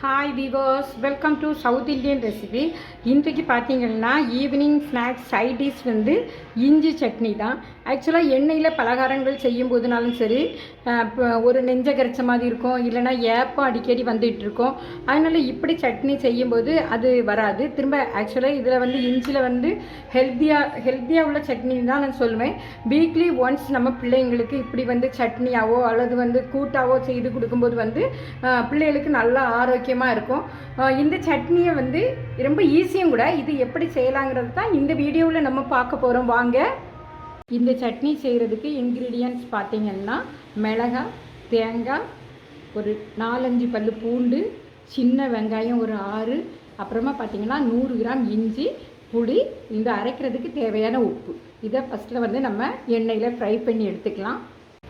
Hi விவோஸ் welcome to south Indian recipe இன்றைக்கு பார்த்தீங்கன்னா evening snacks side dish வந்து இஞ்சி சட்னி தான். ஆக்சுவலாக எண்ணெயில் பலகாரங்கள் செய்யும் போதுனாலும் சரி ஒரு நெஞ்ச கரைச்ச மாதிரி இருக்கும். இல்லைன்னா ஏப்பம் அடிக்கடி வந்துட்டு இருக்கும். அதனால் இப்படி சட்னி செய்யும்போது அது வராது. திரும்ப ஆக்சுவலாக இதில் வந்து இஞ்சியில் வந்து ஹெல்த்தியாக ஹெல்த்தியாக உள்ள சட்னி தான் நான் சொல்லுவேன் வீக்லி ஒன்ஸ் நம்ம பிள்ளைங்களுக்கு இப்படி வந்து சட்னியாவோ அல்லது வந்து கூட்டாவோ செய்து கொடுக்கும்போது வந்து பிள்ளைகளுக்கு நல்லா ஆரோக்கியம் ஆரோக்கியமாக இருக்கும். இந்த சட்னியை வந்து ரொம்ப ஈஸியும் கூட இது எப்படி செய்யலாங்கிறது தான் இந்த வீடியோவில் நம்ம பார்க்க போகிறோம் வாங்க. இந்த சட்னி செய்கிறதுக்கு இன்க்ரீடியன்ஸ் பார்த்திங்கன்னா மிளகாய் தேங்காய் ஒரு நாலஞ்சு பல்லு பூண்டு சின்ன வெங்காயம் ஒரு ஆறு அப்புறமா பார்த்திங்கன்னா நூறு கிராம் இஞ்சி புளி இந்த அரைக்கிறதுக்கு தேவையான உப்பு. இதை ஃபஸ்ட்டில் வந்து நம்ம எண்ணெயில் ஃப்ரை பண்ணி எடுத்துக்கலாம்.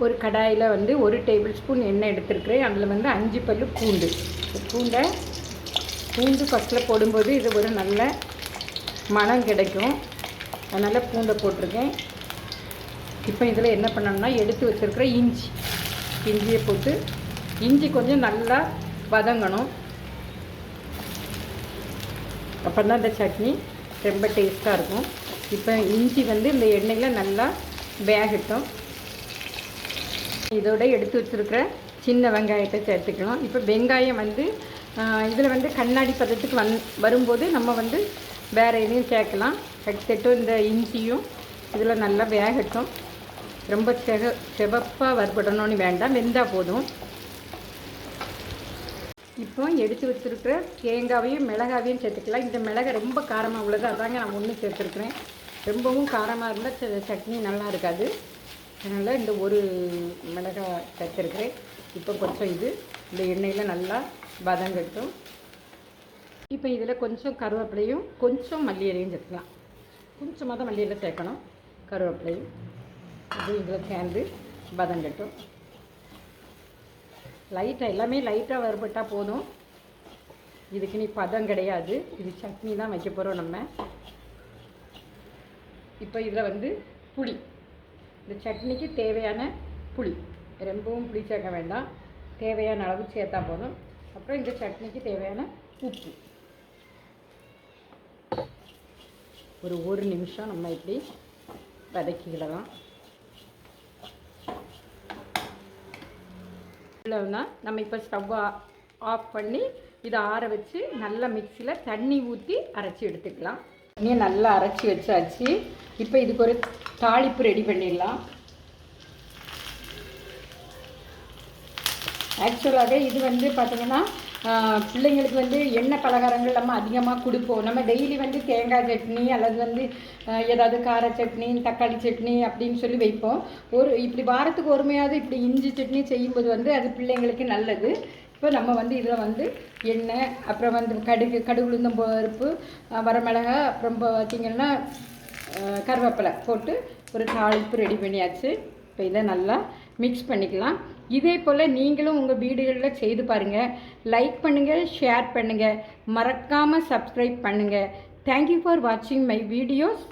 ஒரு கடாயில் வந்து ஒரு டேபிள் ஸ்பூன் எண்ணெய் எடுத்துருக்குறேன். அதில் வந்து அஞ்சு பல்லு பூண்டு. பூண்டை பூண்டு ஃபஸ்ட்டில் போடும்போது இது ஒரு நல்ல மனம் கிடைக்கும். அதனால் பூண்டை போட்டிருக்கேன். இப்போ இதில் என்ன பண்ணணும்னா எடுத்து வச்சுருக்கிற இஞ்சி இஞ்சியை போட்டு இஞ்சி கொஞ்சம் நல்லா வதங்கணும். அப்போ தான் இந்த சட்னி ரொம்ப டேஸ்ட்டாக இருக்கும். இப்போ இஞ்சி வந்து இந்த எண்ணெயில் நல்லா வேகட்டும். இதோட எடுத்து வச்சுருக்கிற சின்ன வெங்காயத்தை சேர்த்துக்கலாம். இப்போ வெங்காயம் வந்து இதில் வந்து கண்ணாடி பதத்துக்கு வந் வரும்போது நம்ம வந்து வேறு எதையும் சேர்க்கலாம். எடுத்துட்டு இந்த இஞ்சியும் இதில் நல்லா வேகட்டும். ரொம்ப செக செவப்பாக வறுபடணும்னு வேண்டாம். வெந்தால் போதும். இப்போ எடுத்து வச்சுருக்கிற தேங்காவையும் மிளகாவையும் சேர்த்துக்கலாம். இந்த மிளகாய் ரொம்ப காரமாக உள்ளது. அதாங்க நான் ஒன்று சேர்த்துருக்குறேன். ரொம்பவும் காரமாக இருந்தால் ச- சட்னி நல்லா இருக்காது. அதனால் இந்த ஒரு மிளகாய் சேர்த்துருக்குறேன் இப்போ கொஞ்சம் இது இந்த எண்ணெயில் நல்லா வதங்கட்டும் இப்போ இதில் கொஞ்சம் கருவேப்பிலையும் கொஞ்சம் மல்லியலையும் சேர்த்துக்கலாம். கொஞ்சமாக தான் மல்லியில் சேர்க்கணும். கருவேப்பிலையும் அது இதில் சேர்ந்து வதங்கட்டும் லைட்டாக எல்லாமே லைட்டாக வறுபட்டால் போதும். இதுக்கு நீ பதம் கிடையாது. இது சட்னி தான் வைக்க போகிறோம் நம்ம. இப்போ இதில் வந்து புளி. இந்த சட்னிக்கு தேவையான புளி. ரொம்பவும் புளி சேர்க்க வேண்டாம். தேவையான அளவு சேர்த்தா போதும். அப்புறம் இந்த சட்னிக்கு தேவையான உப்பு. ஒரு ஒரு நிமிஷம் நம்ம இப்படி வதக்கிக்கிடலாம். இவ்வளவுனா நம்ம இப்போ ஸ்டவ் ஆஃப் பண்ணி இதை ஆற வச்சு நல்லா மிக்சியில் தண்ணி ஊற்றி அரைச்சி எடுத்துக்கலாம். தண்ணியை நல்லா அரைச்சி வச்சாச்சு. இப்போ இதுக்கு ஒரு தாளிப்பு ரெடி பண்ணிடலாம். ஆக்சுவலாகவே இது வந்து பார்த்திங்கன்னா பிள்ளைங்களுக்கு வந்து எண்ணெய் பலகாரங்கள் நம்ம அதிகமாக கொடுப்போம். நம்ம டெய்லி வந்து தேங்காய் சட்னி அல்லது வந்து ஏதாவது கார சட்னி தக்காளி சட்னி அப்படின்னு சொல்லி வைப்போம். ஒரு இப்படி வாரத்துக்கு ஒருமையாவது இப்படி இஞ்சி சட்னி செய்யும்போது வந்து அது பிள்ளைங்களுக்கு நல்லது. இப்போ நம்ம வந்து இதில் வந்து எண்ணெய் அப்புறம் வந்து கடுகு கடுகு உளுந்தம் பருப்பு வரமிளகா அப்புறம் பார்த்திங்கன்னா கருவேப்பிலை போட்டு ஒரு தாளிப்பு ரெடி பண்ணியாச்சு. இப்போ இதை நல்லா மிக்ஸ் பண்ணிக்கலாம். இதே போல் நீங்களும் உங்கள் வீடுகளில் செய்து பாருங்கள் லைக் பண்ணுங்கள் ஷேர் பண்ணுங்கள் மறக்காமல் சப்ஸ்கிரைப் பண்ணுங்கள் தேங்க்யூ ஃபார் வாட்சிங் மை வீடியோஸ்